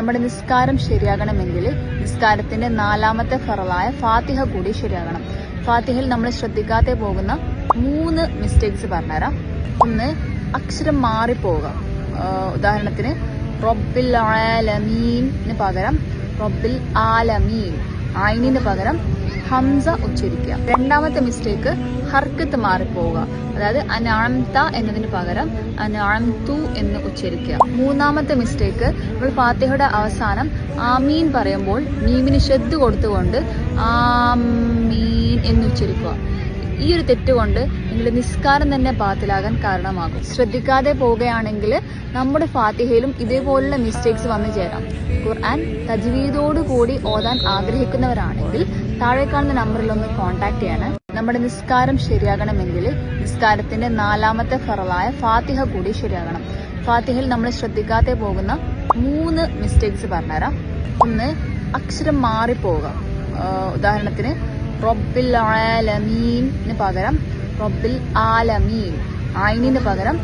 നമ്മുടെ നിസ്കാരം ശരിയാകണമെങ്കിൽ നിസ്കാരത്തിന്റെ നാലാമത്തെ ഫറലായ ഫാത്തിഹ കൂടി ശരിയാകണം. ഫാത്തിഹയിൽ നമ്മൾ ശ്രദ്ധിക്കാതെ പോകുന്ന മൂന്ന് മിസ്റ്റേക്സ് പറഞ്ഞുതരാം. ഒന്ന് അക്ഷരം മാറിപ്പോവുക. ഉദാഹരണത്തിന് റബ്ബിൽ ആലമീൻ പകരം റബ്ബിൽ ആലമീൻ ആയിനിന് പകരം ഹംസ ഉച്ചരിക്കുക. രണ്ടാമത്തെ മിസ്റ്റേക്ക് ഹർക്കത്ത് മാറിപ്പോവുക. അതായത് അനാംത എന്നതിന് പകരം അനാംതു എന്ന് ഉച്ചരിക്കുക. മൂന്നാമത്തെ മിസ്റ്റേക്ക് നമ്മൾ ഫാത്തിഹയുടെ അവസാനം ആമീൻ പറയുമ്പോൾ മീമിന് ഷെദ് കൊടുത്തുകൊണ്ട് ആമീൻ എന്ന് ഉച്ചരിക്കുക. ഈ ഒരു തെറ്റ് കൊണ്ട് നിങ്ങളുടെ നിസ്കാരം തന്നെ പാത്തിലാകാൻ കാരണമാകും. ശ്രദ്ധിക്കാതെ പോവുകയാണെങ്കിൽ നമ്മുടെ ഫാത്തിഹയിലും ഇതേപോലുള്ള മിസ്റ്റേക്സ് വന്നു ചേരാം. ഖുർആൻ തജ്വീദോടു കൂടി ഓതാൻ ആഗ്രഹിക്കുന്നവരാണെങ്കിൽ താഴെ കാണുന്ന നമ്പറിൽ ഒന്ന് കോൺടാക്ട് ചെയ്യണം. നമ്മുടെ നിസ്കാരം ശരിയാകണമെങ്കിൽ നിസ്കാരത്തിന്റെ നാലാമത്തെ ഫറലായ ഫാത്തിഹ കൂടി ശരിയാകണം. ഫാത്തിഹയിൽ നമ്മൾ ശ്രദ്ധിക്കാതെ പോകുന്ന മൂന്ന് മിസ്റ്റേക്സ് പറഞ്ഞുതരാം. ഒന്ന് അക്ഷരം മാറിപ്പോവുക. ഉദാഹരണത്തിന് റബ്ബിൽ ആലമീൻ പകരം റബ്ബിൽ ആലമീൻ ആയിനിന് പകരം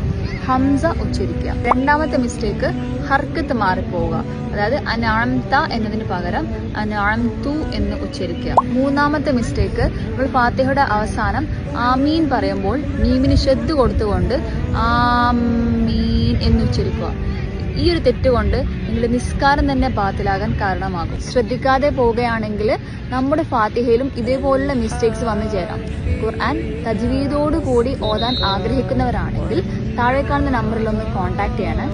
ഹംസ ഉച്ചരിക്കുക. രണ്ടാമത്തെ മിസ്റ്റേക്ക് ഹർക്കത്ത് മാറിപ്പോവുക. അതായത് അനാംത എന്നതിന് പകരം അനാംതു എന്ന് ഉച്ചരിക്കുക. മൂന്നാമത്തെ മിസ്റ്റേക്ക് നമ്മൾ ഫാത്തിഹയുടെ അവസാനം ആമീൻ പറയുമ്പോൾ മീമിന് ഷെദ് കൊടുത്തുകൊണ്ട് ആമീൻ എന്ന് ഉച്ചരിക്കുക. ഈ ഒരു തെറ്റ് കൊണ്ട് നിങ്ങളുടെ നിസ്കാരം തന്നെ പാത്തിലാകാൻ കാരണമാകും. ശ്രദ്ധിക്കാതെ പോവുകയാണെങ്കിൽ നമ്മുടെ ഫാത്തിഹയിലും ഇതേപോലുള്ള മിസ്റ്റേക്സ് വന്നു ചേരാം. ഖുർആൻ തജ്വീദോടു കൂടി ഓതാൻ ആഗ്രഹിക്കുന്നവരാണെങ്കിൽ താഴെ കാണുന്ന നമ്പറിൽ ഒന്ന് കോൺടാക്ട് ചെയ്യണം.